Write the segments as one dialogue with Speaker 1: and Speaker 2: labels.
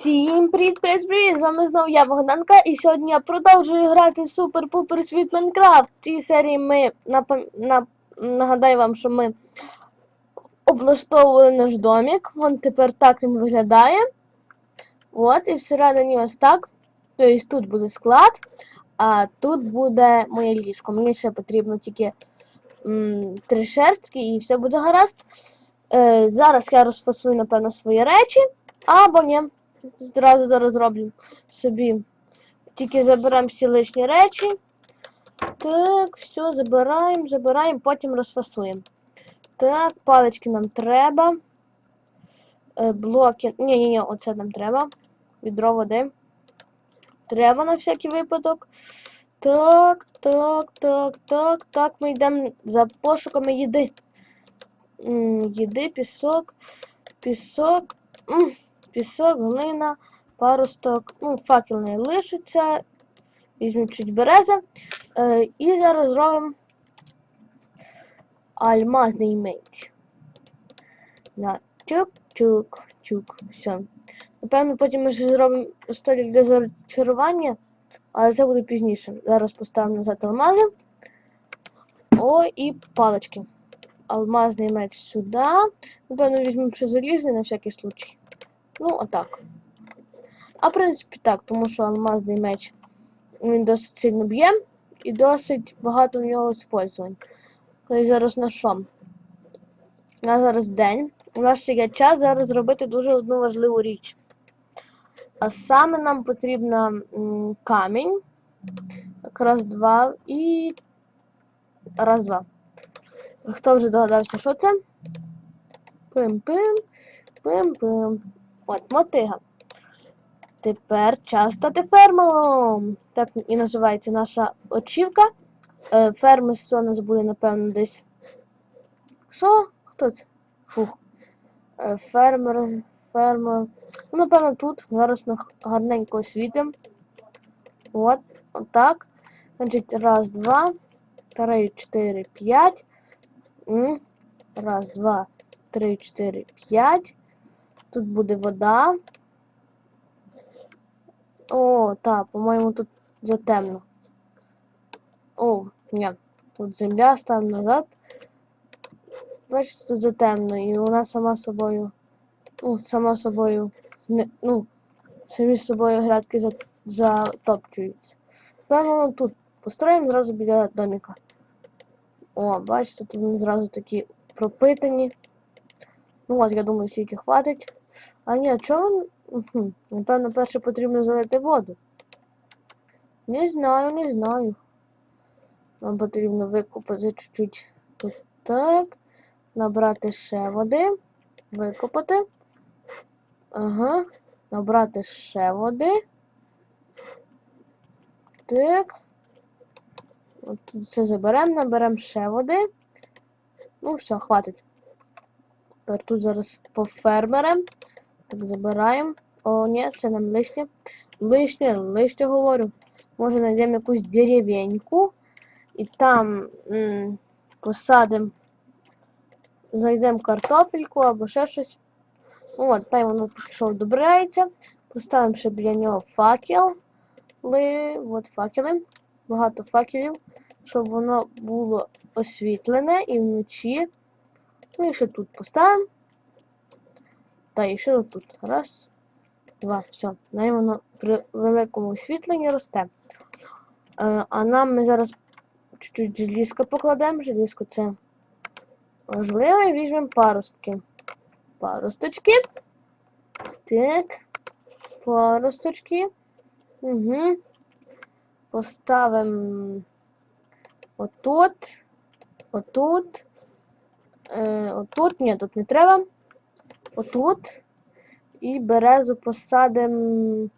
Speaker 1: Всім привіт, привіт, привіт! З вами знову я Богданка, і сьогодні я продовжую грати в супер-пупер світ Майнкрафт. В цій серії ми напам... на... нагадаю вам, що ми облаштовували наш домик. Вон тепер так він виглядає. От, і всередині ось так. Тобто тут буде склад, а тут буде моє ліжко. Мені ще потрібно тільки м, три шерстки і все буде гаразд. Е, зараз я розфасую, напевно, свої речі. Або ні. Зразу зараз зроблю собі. Тільки заберемо всі лишні речі. Так, все, забираємо, забираємо, потім розфасуємо. Так, палички нам треба. Е, блоки. Ні-ні-ні, оце нам треба. Відро води. Треба на всякий випадок. Так, так, так, так, так. Ми йдемо за пошуками їди. Їди, пісок, пісок. Пісок, глина, паросток, ну, факел не лишиться. Візьмемо чуть береза. Е, і зараз зробимо альмазний меч. На чук-чук, чук. Все. Напевно, потім ми ще зробимо столик для зачарування, але це буде пізніше. Зараз поставимо назад алмази. О, і палички. Алмазний меч сюди. Напевно, візьмемо ще залізний на всякий случай. Ну, отак. А в принципі так, тому що алмазний меч він досить сильно б'є і досить багато в нього спользувань. Коли зараз на що? У нас зараз день. У нас ще є час зараз зробити дуже одну важливу річ. А саме нам потрібно камінь. Раз, два і. Раз, два. Хто вже догадався, що це? Пим-пим. Пим-пим. От, мотига. Тепер час стати фермером. Так і називається наша очівка. Е, фермерство нас буде, напевно, десь. Що? Хто це? Фух. Е, фермер, фермер. Ну, напевно, тут. Зараз ми гарненько освітимо. От, отак. Значить, раз, два, три, чотири, п'ять. Раз, два, три, чотири, п'ять. Тут буде вода. О, так, по-моєму, тут затемно. О, ні. Тут земля, ставимо назад. Бачите, тут затемно, і вона сама собою. Ну, сама собою. Ну, самі з собою грядки затопчуються. Певно, ну, тут построїмо зразу біля доміка. О, бачите, тут вони зразу такі пропитані. Ну от, я думаю, скільки хватить. А ні, чого? Угу. Напевно, перше потрібно залити воду. Не знаю, не знаю. Нам потрібно викопати чуть-чуть тут так. Набрати ще води. Викопати. Ага. Набрати ще води. Так. От тут все заберемо, наберемо ще води. Ну, все, хватить. Тепер тут зараз по фермерам. Так, забираємо. О, ні, це нам лишнє. Лишнє, лишнє говорю. Може знайдемо якусь деревеньку. І там посадимо. Знайдемо картопельку або ще щось. От, там воно поки що вдобряється. Поставимо ще біля нього факел. От факели. Багато факелів, щоб воно було освітлене і вночі. Ну ще тут поставимо. Та і ще тут. Раз, два, все. Най воно при великому освітленні росте. Е, а нам ми зараз чуть-чуть желізка покладемо. Желізко це важливо. І візьмемо паростки. Паросточки. Так. Паросточки. Угу. Поставимо отут. Отут. Е, отут. Ні, тут не треба. Отут. І березу посадимо.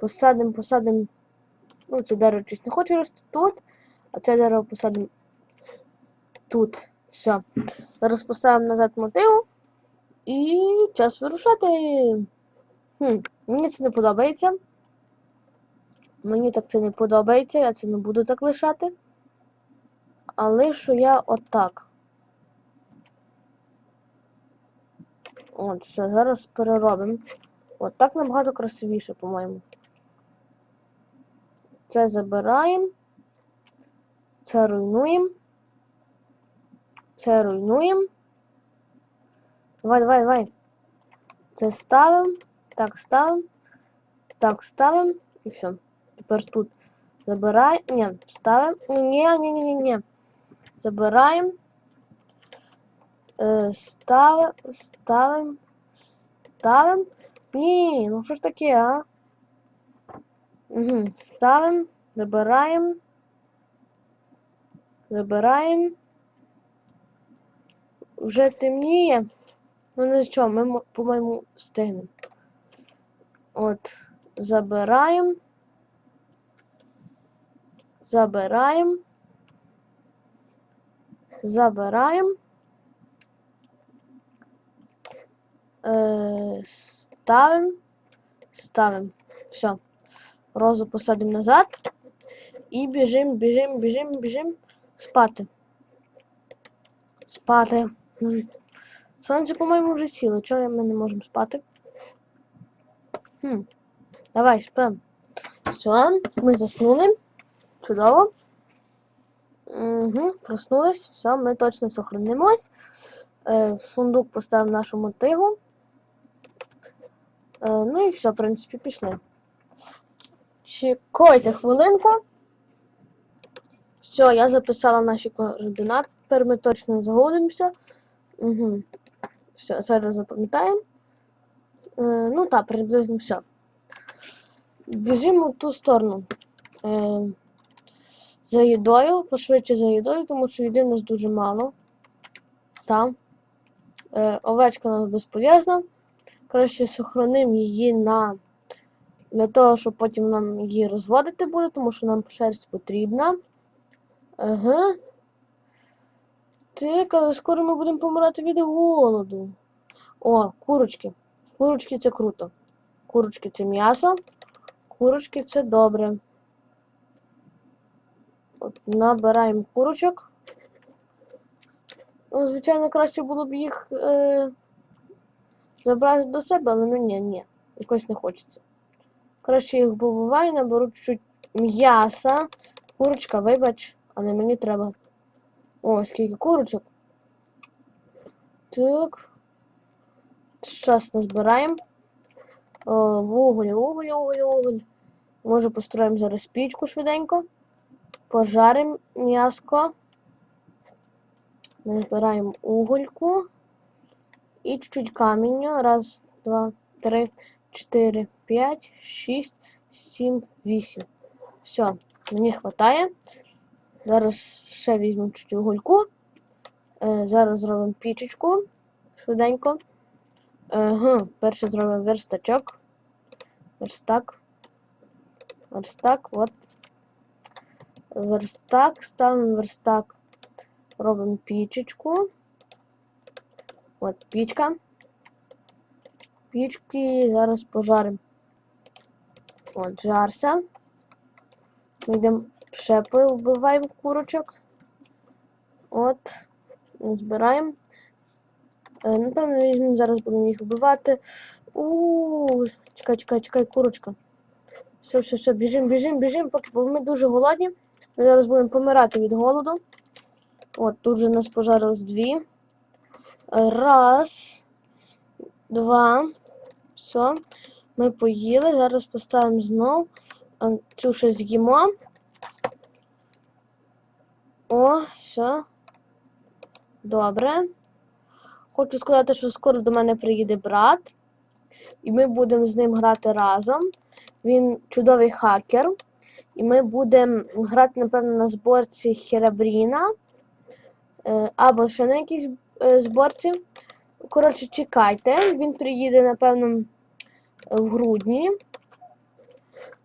Speaker 1: Посадимо, посадимо. Ну, це дерево чуть не хоче рости тут. А це дерево посадимо тут. Все. Зараз поставимо назад мотиву. І час вирушати. Хм, мені це не подобається. Мені так це не подобається, я це не буду так лишати. Але що я отак. От, все, зараз переробимо. От так набагато красивіше, по-моєму. Це забираємо. Це руйнуємо. Це руйнуємо. Давай, давай, давай. Це ставимо. Так, ставимо. Так, ставимо. І все. Тепер тут забираємо. Ні, ставимо. Ні, ні, ні, ні, ні. Забираємо. Е, ставимо. Ставимо. Ставимо. Ні, ну що ж таке, а? Угу. Ставимо. Забираємо. Забираємо. Вже темніє. Ну не що, ми, по-моєму, встигнемо. От, забираємо. Забираємо. Забираємо. Е, ставимо. Ставимо. Все. Розу посадимо назад. І біжимо, біжимо, біжимо, біжимо. Спати. Спати. Сонце, по-моєму, вже сіло. Чого ми не можемо спати? Хм. Давай, спимо. Все, ми заснули. Чудово. Угу, проснулись. Все, ми точно сохранимось. Е, сундук поставимо нашу мотигу. Е, ну і все, в принципі, пішли. Чекайте хвилинку. Все, я записала наші координати. Тепер ми точно згодимося. Угу. Все, зараз запам'ятаємо. Е, ну так, приблизно все. Біжимо в ту сторону. Е, за їдою, пошвидше за їдою, тому що їди в нас дуже мало. Там. Е, овечка нам безполезна. Краще сохранимо її на для того, щоб потім нам її розводити буде, тому що нам шерсть потрібна. Ага. Так, але скоро ми будемо помирати від голоду. О, курочки. Курочки це круто. Курочки це м'ясо. Курочки це добре. От, набираємо курочок. Ну, звичайно, краще було б їх е, забрати до себе, але ну ні, ні. Якось не хочеться. Краще їх побуваю, наберу чуть м'яса. Курочка, вибач, але мені треба. О, скільки курочок. Так. Зараз назбираємо. Вуголь, вуголь, вуголь, вуголь. Може построїмо зараз пічку швиденько. Пожаримо м'яско. Назбираємо угольку. І чуть-чуть каміння. Раз, два, три, чотири, п'ять, шість, сім, вісім. Все, мені вистачає. Зараз ще візьмемо чуть угольку. Е, зараз зробимо пічечку швиденько. Ага, перше зробимо верстачок. Верстак. Верстак, от. Верстак, ставимо верстак. Робимо пічечку. От пічка. Пічки зараз пожаримо. От, жарся. Ми йдемо ще вбиваємо курочок. От. Збираємо. Е, Напевно, візьмемо, зараз будемо їх вбивати. У, чекай, чекай, чекай, курочка. Все, все, все, біжимо, біжимо, біжимо, поки бо ми дуже голодні. Ми зараз будемо помирати від голоду. От, тут же нас пожарилось дві. Раз, два. Все. Ми поїли. Зараз поставимо знов. Е, Цю ще з'їмо. О, все. Добре. Хочу сказати, що скоро до мене приїде брат, і ми будемо з ним грати разом. Він чудовий хакер. І ми будемо грати, напевно, на зборці Херабріна. е, Або ще на якійсь е, зборці. Коротше, чекайте. Він приїде, напевно, в грудні.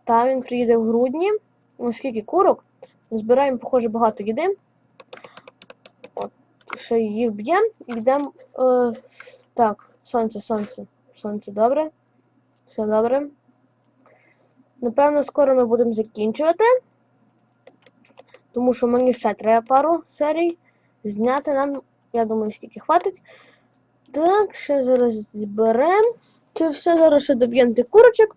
Speaker 1: Та, він приїде в грудні. Оскільки курок. Збираємо, похоже, багато їди. От, ще її вб'ємо йдемо. Е, так, сонце, сонце. Сонце, добре. Все добре. Напевно, скоро ми будемо закінчувати. Тому що мені ще треба пару серій зняти нам. Я думаю, скільки хватить. Так, ще зараз зберемо. це все зараз ще доб'ємо тих курочок.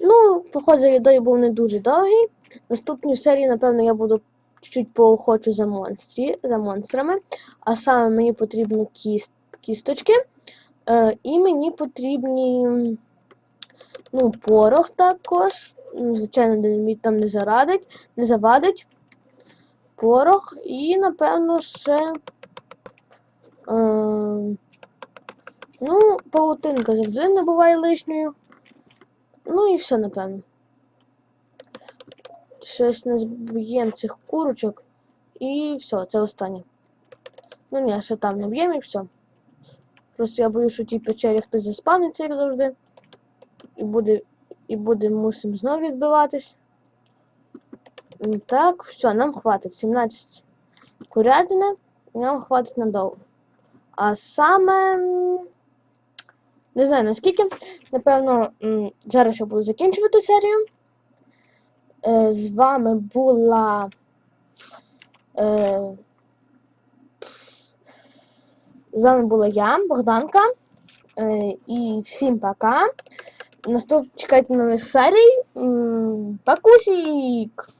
Speaker 1: Ну, поход за їдою був не дуже довгий. Наступній серії, напевно, я буду чуть-чуть поохочу за монстрі, за монстрами. А саме мені потрібні кіст, кісточки. Е, і мені потрібні ну, порох також. Звичайно, динаміт там не зарадить, не завадить. Порох і, напевно, ще. Е, ну, паутинка завжди не буває лишньою. Ну і все, напевно. Щось не зб'ємо цих курочок. І все, це останнє. Ну ні, ще там не б'ємо і все. Просто я боюсь, що в тій печері хтось заспаниться, як завжди. І буде, і буде мусимо знову відбиватись. Так, все, нам хватить. 17 курятини, нам хватить надовго. А саме. Не знаю наскільки. Напевно, зараз я буду закінчувати серію. Е, З вами була. Е, з вами була я, Богданка. Е, і всім пока. Наступ чекайте нових серій. Пакусік!